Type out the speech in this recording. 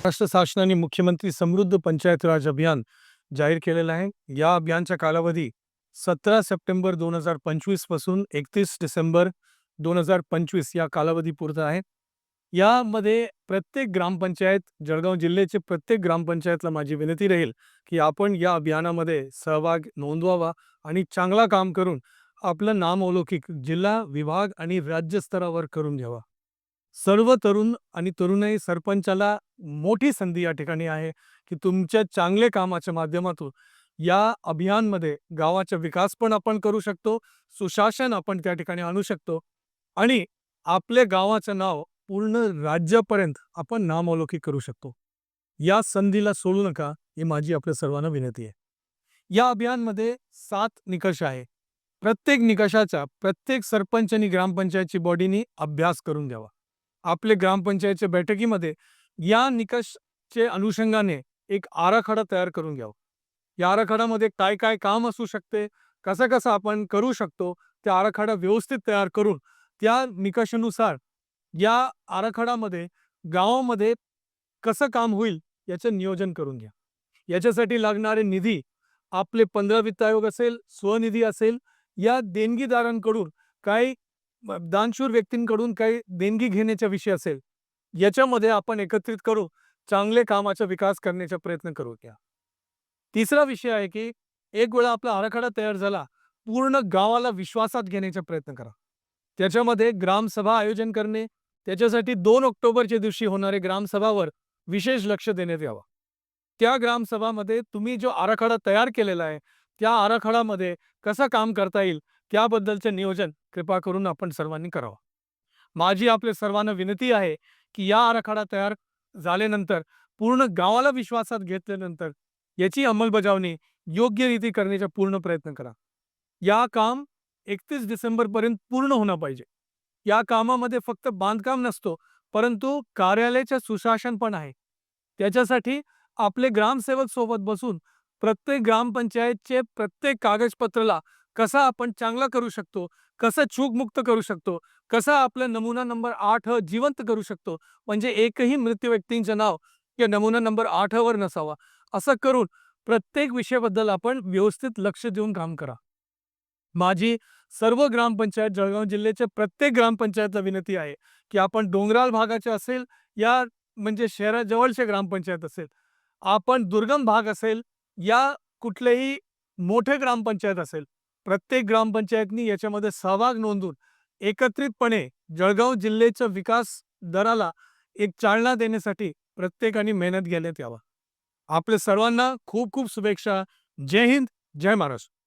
महाराष्ट्र शासनाने मुख्यमंत्री समृद्ध पंचायत राज अभियान जाहीर केलेलं आहे. या अभियानचा कालावधी सतरा सप्टेंबर दोन हजार पंचवीसपासून एकतीस डिसेंबर दोन हजार पंचवीस या कालावधीपुरता आहे. यामध्ये प्रत्येक ग्रामपंचायत जळगाव जिल्ह्याचे प्रत्येक ग्रामपंचायतला माझी विनंती राहील की आपण या अभियानामध्ये सहभाग नोंदवावा आणि चांगला काम करून आपलं नामौलौकिक जिल्हा विभाग आणि राज्यस्तरावर करून घ्यावा. सर्व तरुण आणि तरुणाई सरपंचाला मोठी संधी या ठिकाणी आहे की तुमच्या चांगले कामाच्या माध्यमातून या अभियानमध्ये गावाचा विकास पण आपण करू शकतो सुशासन आपण त्या ठिकाणी आणू शकतो आणि आपले गावाचं नाव पूर्ण राज्यापर्यंत आपण नामौलौकिक करू शकतो. या संधीला सोडू नका ही माझी आपल्या सर्वांना विनंती आहे. या अभियानमध्ये सात निकष आहे. प्रत्येक निकषाचा प्रत्येक सरपंच आणि ग्रामपंचायतची बॉडीनी अभ्यास करून द्यावा आपले ग्रामपंचायतच्या बैठकीमध्ये या निकषचे अनुषंगाने एक आराखडा तयार करून घ्यावा. या आराखड्यामध्ये काय काय काम असू शकते कसं कसं आपण करू शकतो त्या आराखडा व्यवस्थित तयार करून त्या निकषानुसार या आराखड्यामध्ये गावामध्ये कसं काम होईल याचं नियोजन करून घ्या. याच्यासाठी लागणारे निधी आपले पंधरा वित्त आयोग असेल स्वनिधी असेल या देणगीदारांकडून काही दानशूर व्यक्तींकडून काही देणगी घेण्याचा विषय असेल याच्यामध्ये आपण एकत्रित करू चांगले कामाचा विकास करण्याचा प्रयत्न करू त्या तिसरा विषय आहे की एक वेळा आपला आराखडा तयार झाला पूर्ण गावाला विश्वासात घेण्याचा प्रयत्न करा. त्याच्यामध्ये ग्रामसभा आयोजन करणे त्याच्यासाठी दोन ऑक्टोबरच्या दिवशी होणारे ग्रामसभावर विशेष लक्ष देण्यात यावं. त्या ग्रामसभामध्ये तुम्ही जो आराखडा तयार केलेला आहे त्या आराखड्यामध्ये कसं काम करता येईल त्याबद्दलचे नियोजन कृपा करून आपण सर्वांनी करावं. माझी आपल्या सर्वांना विनंती आहे की या आराखडा तयार झाल्यानंतर पूर्ण गावाला विश्वासात घेतल्यानंतर याची अंमलबजावणी योग्य रीती करण्याचा पूर्ण प्रयत्न करा. या काम एकतीस डिसेंबरपर्यंत पूर्ण होणं पाहिजे. या कामामध्ये फक्त बांधकाम नसतो परंतु कार्यालयाचे सुशासन पण आहे. त्याच्यासाठी आपले ग्रामसेवक सोबत बसून प्रत्येक ग्रामपंचायतचे प्रत्येक कागदपत्राला कसा आपण चांगला करू शकतो कसं चूकमुक्त करू शकतो कसा आपला नमुना नंबर आठ जिवंत करू शकतो. म्हणजे एकही मृत्यू व्यक्तींचं नाव या नमुना नंबर आठ वर नसावा. असं करून प्रत्येक विषयाबद्दल आपण व्यवस्थित लक्ष देऊन काम करा. माझी सर्व ग्रामपंचायत जळगाव जिल्ह्याच्या प्रत्येक ग्रामपंचायतला विनंती आहे की आपण डोंगराळ भागाचे असेल या म्हणजे शहराजवळचे ग्रामपंचायत असेल आपण दुर्गम भाग असेल या कुठलेही मोठे ग्रामपंचायत असेल प्रत्येक ग्रामपंचायतनी याच्यामध्ये सहभाग नोंदून एकत्रितपणे जळगाव जिल्ह्याच्या विकास दराला एक चालना देण्यासाठी प्रत्येकाने मेहनत घेण्यात यावा. आपल्या सर्वांना खूप खूप शुभेच्छा. जय हिंद जय महाराष्ट्र.